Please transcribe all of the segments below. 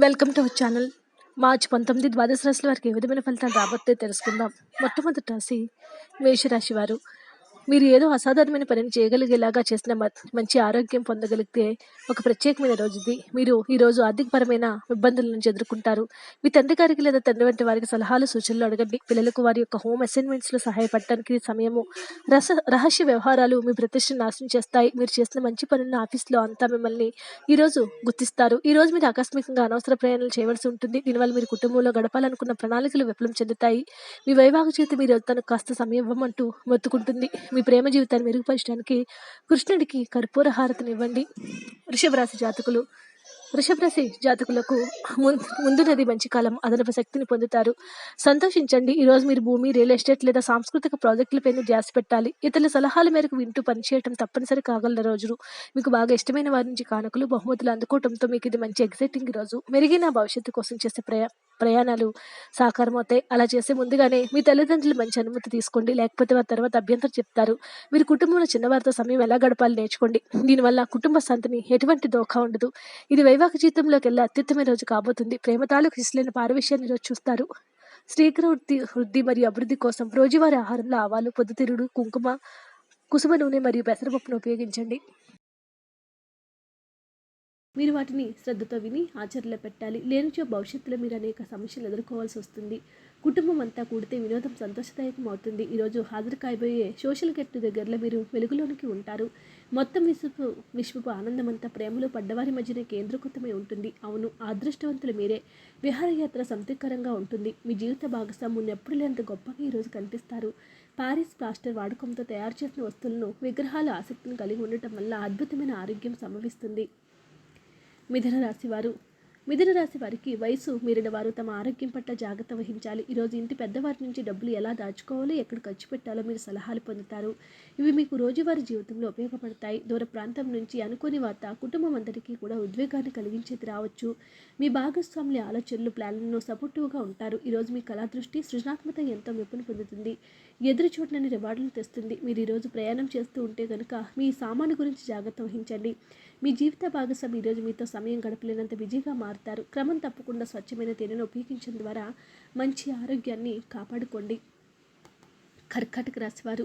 Welcome to our channel. మార్చి పంతొమ్మిది ద్వాదశ రాశుల వారికి ఏ విధమైన ఫలితాలు రాబోతే తెలుసుకుందాం. మొట్టమొదటి రాశి మేషరాశి వారు. మీరు ఏదో అసాధారణమైన పనిని చేయగలిగేలాగా చేసిన మ- మంచి ఆరోగ్యం పొందగలిగితే ఒక ప్రత్యేకమైన రోజు ఇది మీరు ఈరోజు ఆర్థికపరమైన ఇబ్బందుల నుంచి ఎదుర్కొంటారు. మీ తండ్రి గారికి లేదా తండ్రి వంటి వారికి సలహాలు సూచనలు అడగండి. పిల్లలకు వారి యొక్క హోమ్ అసైన్మెంట్స్లో సహాయపడటానికి సమయము రస రహస్య వ్యవహారాలు మీ ప్రతిష్టను నాశనం చేస్తాయి. మీరు చేసిన మంచి పనులను ఆఫీస్లో అంతా మిమ్మల్ని ఈరోజు గుర్తిస్తారు. ఈరోజు మీరు ఆకస్మికంగా అనవసర ప్రయాణాలు చేయవలసి ఉంటుంది. దీనివల్ల మీరు కుటుంబంలో గడపాలనుకున్న ప్రణాళికలు విఫలం చెందుతాయి. మీ వైవాహిక చేతి మీరు తనకు కాస్త సమయం ఇవ్వమంటూ మొత్తుకుంటుంది. మీ ప్రేమ జీవితాన్ని మెరుగుపరచడానికి కృష్ణుడికి కర్పూర హారతిని ఇవ్వండి. వృషభ రాశి జాతకులు వృషభ రాశి జాతకులకు ముం- ముందున్నది మంచి కాలం అదనపు శక్తిని పొందుతారు. సంతోషించండి. ఈ రోజు మీరు భూమి రియల్ ఎస్టేట్ లేదా సాంస్కృతిక ప్రాజెక్టులపై ధ్యాస పెట్టాలి. ఇతరుల సలహాల మేరకు వింటూ పనిచేయడం తప్పనిసరి కాగల రోజు మీకు బాగా ఇష్టమైన వారి నుంచి కానుకలు బహుమతులు అందుకోవడంతో మీకు ఇది మంచి ఎగ్జైటింగ్ రోజు. మెరుగైన భవిష్యత్తు కోసం చేసే ప్రయా ప్రయాణాలు సాకారం అవుతాయి. అలా చేసే ముందుగానే మీ తల్లిదండ్రులు మంచి అనుమతి తీసుకోండి. లేకపోతే వారి తర్వాత అభ్యంతరం చెప్తారు. మీరు కుటుంబంలో చిన్నవారితో సమయం ఎలా గడపాలి నేర్చుకోండి. దీనివల్ల కుటుంబ శాంతిని ఎటువంటి దోఖా ఉండదు. ఇది వైవాహిక జీవితంలోకి వెళ్ళే అత్యుత్తమైన రోజు కాబోతుంది. ప్రేమ తాలూకు హిస్లైన పారవిషయాన్ని రోజు చూస్తారు. స్త్రీకర వృద్ధి వృద్ధి మరియు అభివృద్ధి కోసం రోజువారీ ఆహారంలో ఆవాలు పొద్దుతిరుడు కుంకుమ కుసుమ నూనె మరియు పెసరపప్పును ఉపయోగించండి. మీరు వాటిని శ్రద్ధతో విని ఆచరణలో పెట్టాలి. లేనిచో భవిష్యత్తులో మీరు అనేక సమస్యలు ఎదుర్కోవాల్సి వస్తుంది. కుటుంబం అంతా కూడితే వినోదం సంతోషదాయకం అవుతుంది. ఈరోజు హాజరు కాబోయే సోషల్ గెట్ దగ్గరలో మీరు వెలుగులోనికి ఉంటారు. మొత్తం విశ్వపు విశ్వపు ఆనందమంతా ప్రేమలో పడ్డవారి మధ్యన కేంద్రీకృతమై ఉంటుంది. అవును అదృష్టవంతులు మీరే. విహారయాత్ర సంతృప్తికరంగా ఉంటుంది. మీ జీవిత భాగస్వాముని ఎప్పుడు లేనంత గొప్పగా ఈరోజు కనిపిస్తారు. పారిస్ ప్లాస్టర్ వాడకంతో తయారు చేసిన వస్తువులను విగ్రహాల ఆసక్తిని కలిగి ఉండటం వల్ల అద్భుతమైన ఆరోగ్యం సంభవిస్తుంది. మిథున రాశివారు మిథున రాశి వారికి వయసు మీరిన వారు తమ ఆరోగ్యం పట్ల జాగ్రత్త వహించాలి. ఈరోజు ఇంటి పెద్దవారి నుంచి డబ్బులు ఎలా దాచుకోవాలో ఎక్కడ ఖర్చు పెట్టాలో మీరు సలహాలు పొందుతారు. ఇవి మీకు రోజువారీ జీవితంలో ఉపయోగపడతాయి. దూర ప్రాంతం నుంచి అనుకోని వార్త కుటుంబం అందరికీ కూడా ఉద్వేగాన్ని కలిగించేది రావచ్చు. మీ భాగస్వాముల ఆలోచనలు ప్లాన్లను సపోర్టివ్గా ఉంటారు. ఈరోజు మీ కళా దృష్టి సృజనాత్మక ఎంతో మెప్పును పొందుతుంది. ఎదురు చూడని రివార్డులు తెస్తుంది. మీరు ఈరోజు ప్రయాణం చేస్తూ ఉంటే కనుక మీ సామాను గురించి జాగ్రత్త వహించండి. మీ జీవిత భాగస్వామి ఈరోజు మీతో సమయం గడపలేనంత బిజీగా మారుతారు. క్రమం తప్పకుండా స్వచ్ఛమైన తేనెను ఉపయోగించడం ద్వారా మంచి ఆరోగ్యాన్ని కాపాడుకోండి. కర్కాటక రాశి వారు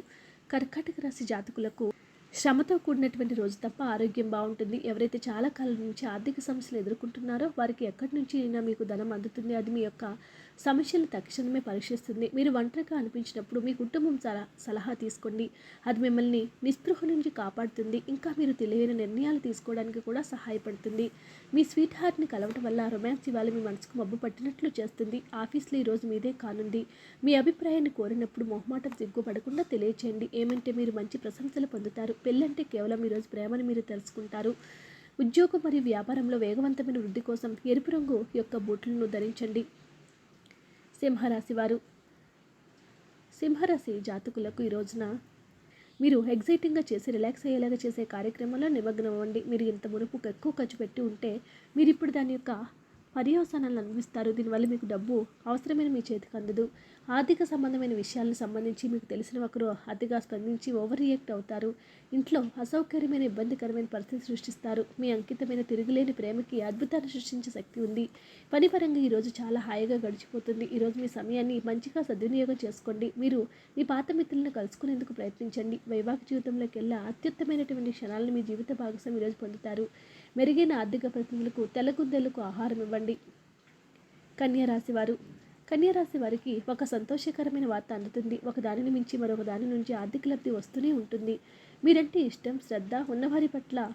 కర్కాటక రాశి జాతకులకు శ్రమతో కూడినటువంటి రోజు తప్ప ఆరోగ్యం బాగుంటుంది. ఎవరైతే చాలా కాలం నుంచి ఆర్థిక సమస్యలు ఎదుర్కొంటున్నారో వారికి ఎక్కడి నుంచి అయినా మీకు ధనం అందుతుంది. అది మీ యొక్క సమస్యలు తక్షణమే పరీక్షిస్తుంది మీరు ఒంటరిగా అనిపించినప్పుడు మీ కుటుంబం సలహా సలహా తీసుకోండి. అది మిమ్మల్ని నిస్పృహ నుంచి కాపాడుతుంది. ఇంకా మీరు తెలియని నిర్ణయాలు తీసుకోవడానికి కూడా సహాయపడుతుంది. మీ స్వీట్ హార్ట్ని కలవటం వల్ల రొమాన్స్ ఇవాళ మీ మనసుకు మబ్బు పట్టినట్లు చేస్తుంది. ఆఫీస్లో ఈరోజు మీదే కానుంది. మీ అభిప్రాయాన్ని కోరినప్పుడు మొహమాటం సిగ్గుపడకుండా తెలియచేయండి. ఏమంటే మీరు మంచి ప్రశంసలు పొందుతారు. పెళ్ళంటే కేవలం ఈరోజు ప్రేమను మీరు తెలుసుకుంటారు. ఉద్యోగం మరియు వ్యాపారంలో వేగవంతమైన వృద్ధి కోసం ఎరుపు రంగు యొక్క బూట్లను ధరించండి. సింహరాశి వారు సింహరాశి జాతకులకు ఈ రోజున మీరు ఎగ్జైటింగ్గా చేసి రిలాక్స్ అయ్యేలాగా చేసే కార్యక్రమంలో నిమగ్నం అవ్వండి. మీరు ఇంత మునుపు ఎక్కువ ఖర్చు పెట్టి ఉంటే మీరు ఇప్పుడు దాని యొక్క పర్యవసానాలను అందిస్తారు. దీనివల్ల మీకు డబ్బు అవసరమైన మీ చేతికి అందదు. ఆర్థిక సంబంధమైన విషయాలకు సంబంధించి మీకు తెలిసిన ఒకరు అతిగా స్పందించి ఓవర్ రియాక్ట్ అవుతారు. ఇంట్లో అసౌకర్యమైన ఇబ్బందికరమైన పరిస్థితి సృష్టిస్తారు. మీ అంకితమైన తిరుగులేని ప్రేమకి అద్భుతాన్ని సృష్టించే శక్తి ఉంది. పని పరంగా ఈరోజు చాలా హాయిగా గడిచిపోతుంది. ఈరోజు మీ సమయాన్ని మంచిగా సద్వినియోగం చేసుకోండి. మీరు మీ పాత మిత్రులను కలుసుకునేందుకు ప్రయత్నించండి. వైవాహిక జీవితంలోకి అత్యుత్తమైనటువంటి క్షణాలను మీ జీవిత భాగస్వామి ఈరోజు పొందుతారు. మెరుగైన ఆర్థిక ప్రతినిధులకు తెల్లగుద్దెలకు ఆహారం ఇవ్వండి. కన్యా వారు కన్యారాశి వారికి ఒక సంతోషకరమైన వార్త అందుతుంది. ఒక దానిని మించి మరొక దాని నుంచి ఆర్థిక లబ్ధి వస్తూనే ఉంటుంది. మీరంటే ఇష్టం శ్రద్ధ ఉన్నవారి పట్ల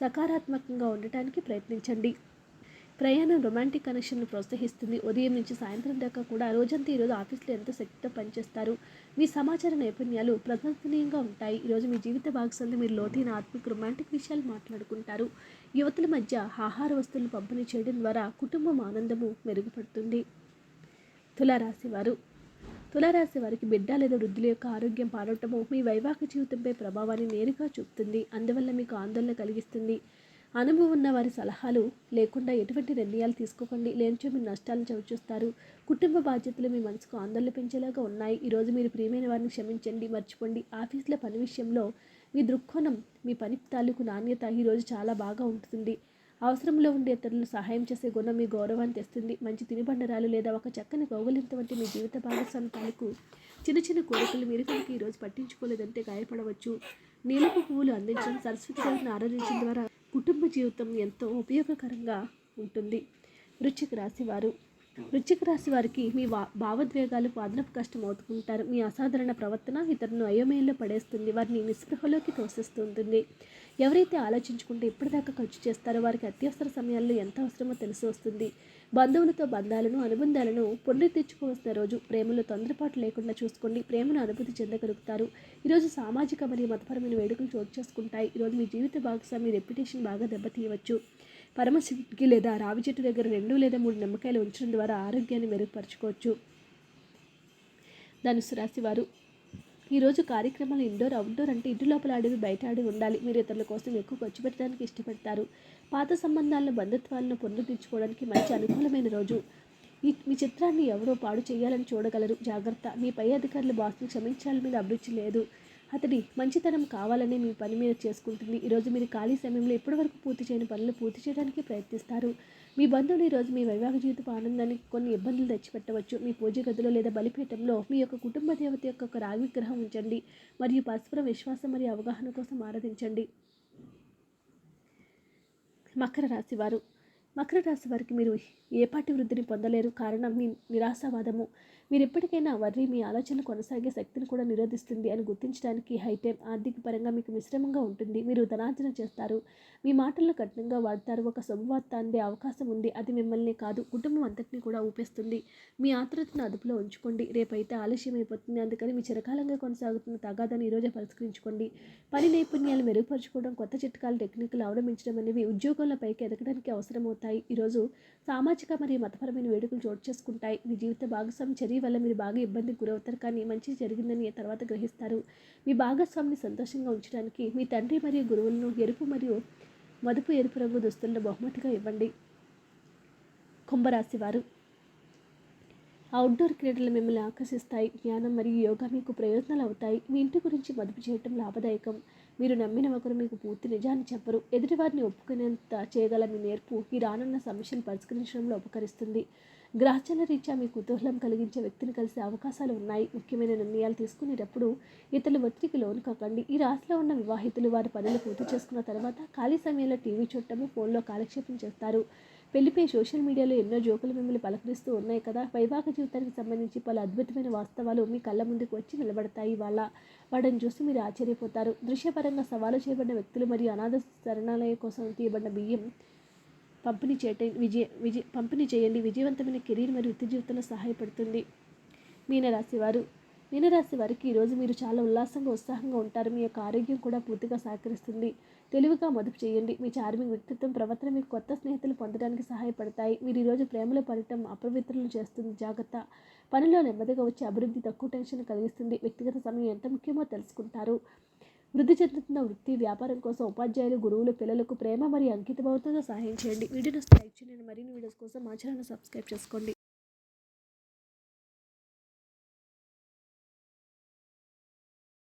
సకారాత్మకంగా ఉండటానికి ప్రయత్నించండి. ప్రయాణం రొమాంటిక్ కనెక్షన్ను ప్రోత్సహిస్తుంది. ఉదయం నుంచి సాయంత్రం దాకా కూడా రోజంతా ఈరోజు ఆఫీస్లో ఎంతో శక్తితో పనిచేస్తారు? మీ సమాచార నైపుణ్యాలు ప్రశంసనీయంగా ఉంటాయి. ఈరోజు మీ జీవిత భాగస్వామి మీరు లోతైన ఆత్మిక రొమాంటిక్ విషయాలు మాట్లాడుకుంటారు. యువతుల మధ్య ఆహార వస్తువులు పంపిణీ చేయడం ద్వారా కుటుంబం ఆనందము మెరుగుపడుతుంది. తులారాశి వారు. తులారాశి వారికి బిడ్డ లేదా వృద్ధుల యొక్క ఆరోగ్యం పాడటము మీ వైవాహిక జీవితంపై ప్రభావాన్ని నేరుగా చూపుతుంది. అందువల్ల మీకు ఆందోళన కలిగిస్తుంది. అనుభవం ఉన్న వారి సలహాలు లేకుండా ఎటువంటి నిర్ణయాలు తీసుకోకండి. లేనిచో మీరు నష్టాలను చవిచూస్తారు. కుటుంబ బాధ్యతలు మీ మనసుకు ఆందోళన పెంచేలాగా ఉన్నాయి. ఈరోజు మీరు ప్రియమైన వారిని క్షమించండి మర్చిపోండి. ఆఫీసులో పని విషయంలో మీ దృక్కోణం మీ పని తాలూకు నాణ్యత ఈరోజు చాలా బాగా ఉంటుంది అవసరంలో ఉండే ఇతరులు సహాయం చేసే గుణం మీ గౌరవాన్ని తెస్తుంది. మంచి తినుబండరాలు లేదా ఒక చక్కని కౌగలింత వంటి మీ జీవిత భాగస్వామి తాలూకు చిన్న చిన్న కోరికలు మీరు కనుక ఈరోజు పట్టించుకోలేదంటే గాయపడవచ్చు. నీలపు పువ్వులు అందించడం సరస్వతి గారిని ఆరాధించడం ద్వారా కుటుంబ జీవితం ఎంతో ఉపయోగకరంగా ఉంటుంది. వృశ్చిక రాశి వారు. వృశ్చిక రాశి వారికి మీ వా భావోద్వేగాలు అదనపు కష్టం అవుతుంటారు. మీ అసాధారణ ప్రవర్తన ఇతరులను అయోమయంలో పడేస్తుంది. వారిని నిస్పృహలోకి తోసిస్తుంటుంది. ఎవరైతే ఆలోచించుకుంటే ఇప్పటిదాకా ఖర్చు చేస్తారో వారికి అత్యవసర సమయాల్లో ఎంత అవసరమో తెలిసి వస్తుంది. బంధువులతో బంధాలను అనుబంధాలను పునరు తెచ్చుకోవాల్సిన రోజు. ప్రేమలో తొందరపాటు లేకుండా చూసుకోండి. ప్రేమను అనుభూతి చెందగలుగుతారు. ఈరోజు సామాజిక మరియు మతపరమైన వేడుకలు చోటు చేసుకుంటాయి. ఈరోజు మీ జీవిత భాగస్వామి రెప్యుటేషన్ బాగా దెబ్బతీయవచ్చు. పరమశివుడికి లేదా రావి చెట్టు దగ్గర రెండు లేదా మూడు నిమ్మకాయలు ఉంచడం ద్వారా ఆరోగ్యాన్ని మెరుగుపరచుకోవచ్చు. ధనుసు రాశి వారు ఈరోజు కార్యక్రమాలు ఇండోర్ అవుట్డోర్ అంటే ఇంటి లోపల ఆడేవి బయట ఆడి ఉండాలి. మీరు ఇతరుల కోసం ఎక్కువ ఖర్చు పెట్టడానికి ఇష్టపడతారు. పాత సంబంధాలను బంధుత్వాలను పునరుద్ధరించుకోవడానికి మంచి అనుకూలమైన రోజు. ఈ మీ చిత్రాన్ని ఎవరో పాడు చేయాలని చూడగలరు. జాగ్రత్త. మీ పై అధికారుల బాస్ని క్షమించాల మీద అభిరుచి లేదు. అతడి మంచితనం కావాలని మీ పని మీద చేసుకుంటుంది. ఈరోజు మీరు ఖాళీ సమయంలో ఇప్పటివరకు పూర్తి చేయని పనులు పూర్తి చేయడానికి ప్రయత్నిస్తారు. మీ బంధువులు ఈరోజు మీ వైవాహిక జీవితపు ఆనందానికి కొన్ని ఇబ్బందులు తెచ్చిపెట్టవచ్చు. మీ పూజ గదిలో లేదా బలిపీఠంలో మీ యొక్క కుటుంబ దేవత యొక్క ఒక రాగి విగ్రహం ఉంచండి. మరియు పరస్పర విశ్వాసం మరియు అవగాహన కోసం ఆరాధించండి. మకర రాశి వారు. మకర రాశి వారికి మీరు ఏపాటి వృద్ధిని పొందలేరు. కారణం మీ నిరాశావాదము. మీరు ఎప్పటికైనా వర్రి మీ ఆలోచనలు కొనసాగే శక్తిని కూడా నిరోధిస్తుంది అని గుర్తించడానికి హైటైం ఆర్థిక పరంగా మీకు మిశ్రమంగా ఉంటుంది. మీరు ధనార్జన చేస్తారు. మీ మాటలను కఠినంగా వాడతారు. ఒక శుభవార్త అందే అవకాశం ఉంది. అది మిమ్మల్ని కాదు కుటుంబం అంతటిని కూడా ఊపేస్తుంది. మీ ఆతృతను అదుపులో ఉంచుకోండి. రేపైతే ఆలస్యం అయిపోతుంది. అందుకని మీ చిరకాలంగా కొనసాగుతున్న తగాదాన్ని ఈరోజు పరిష్కరించుకోండి. పని నైపుణ్యాలు మెరుగుపరచుకోవడం కొత్త చిట్కాలు టెక్నిక్లు అవలంబించడం అనేవి ఉద్యోగాల పైకి ఎదగడానికి అవసరమవుతాయి. ఈరోజు సామాజిక మరియు మతపరమైన వేడుకలు చోటు చేసుకుంటాయి. మీ జీవిత భాగస్వామి చర్య వల్ల మీరు బాగా ఇబ్బందికి గురవుతారు. కానీ మంచి జరిగిందని తర్వాత గ్రహిస్తారు. మీ భాగస్వామిని సంతోషంగా ఉంచడానికి మీ తండ్రి మరియు గురువులను ఎరుపు మరియు మదుపు ఎరుపు రంగు దుస్తులను బహుమతిగా ఇవ్వండి. కుంభరాశి వారు అవుట్డోర్ క్రీడలు మిమ్మల్ని ఆకర్షిస్తాయి. జ్ఞానం మరియు యోగా మీకు ప్రయోజనాలు అవుతాయి. మీ ఇంటి గురించి మదుపు చేయటం లాభదాయకం. మీరు నమ్మిన ఒకరు మీకు పూర్తి నిజాన్ని చెప్పరు. ఎదుటివారిని ఒప్పుకునేంత చేయగల మీ నేర్పు ఈ రానున్న సమస్యను పరిష్కరించడంలో ఉపకరిస్తుంది. గ్రహచల రీత్యా మీ కుతూహలం కలిగించే వ్యక్తిని కలిసే అవకాశాలు ఉన్నాయి. ముఖ్యమైన నిర్ణయాలు తీసుకునేటప్పుడు ఇతరుల ఒత్తిడికి లోను కాకండి. ఈ రాశిలో ఉన్న వివాహితులు వారి పనులు పూర్తి చేసుకున్న తర్వాత ఖాళీ సమయంలో టీవీ చూడటము ఫోన్లో కాలక్షేపం చేస్తారు. పెళ్ళిపై సోషల్ మీడియాలో ఎన్నో జోకులు మిమ్మల్ని పలకరిస్తూ ఉన్నాయి కదా? వైవాహిక జీవితానికి సంబంధించి పలు అద్భుతమైన వాస్తవాలు మీ కళ్ళ ముందుకు వచ్చి నిలబడతాయి. వాళ్ళ వాటిని చూసి మీరు ఆశ్చర్యపోతారు. దృశ్యపరంగా సవాలు చేయబడిన వ్యక్తులు మరియు అనాథ శరణాలయ కోసం తీయబడిన బియ్యం పంపిణీ చేయటం విజయ విజయ పంపిణీ చేయండి. విజయవంతమైన కెరీర్ మరియు వృత్తి జీవితంలో సహాయపడుతుంది. మీనరాశి వారు మీనరాశి వారికి ఈరోజు మీరు చాలా ఉల్లాసంగా ఉత్సాహంగా ఉంటారు. మీ యొక్క ఆరోగ్యం కూడా పూర్తిగా సహకరిస్తుంది. తెలివిగా మదుపు చేయండి. మీ చార్మింగ్ వ్యక్తిత్వం ప్రవర్తన మీకు కొత్త స్నేహితులు పొందడానికి సహాయపడతాయి. మీరు ఈరోజు ప్రేమలో పడటం అపవిత్రులను చేస్తుంది. జాగ్రత్త. పనిలో నెమ్మదిగా వచ్చే అభివృద్ధి తక్కువ టెన్షన్ కలిగిస్తుంది. వ్యక్తిగత సమయం ఎంత ముఖ్యమో తెలుసుకుంటారు. వృద్ధి చెందుతున్న వృత్తి వ్యాపారం కోసం ఉపాధ్యాయులు గురువులు పిల్లలకు ప్రేమ మరియు అంకితభావంతో సహాయం చేయండి. వీడియోస్ లైక్ చేయండి. మరిన్ని వీడియోస్ కోసం మా ఛానల్ సబ్స్క్రైబ్ చేసుకోండి.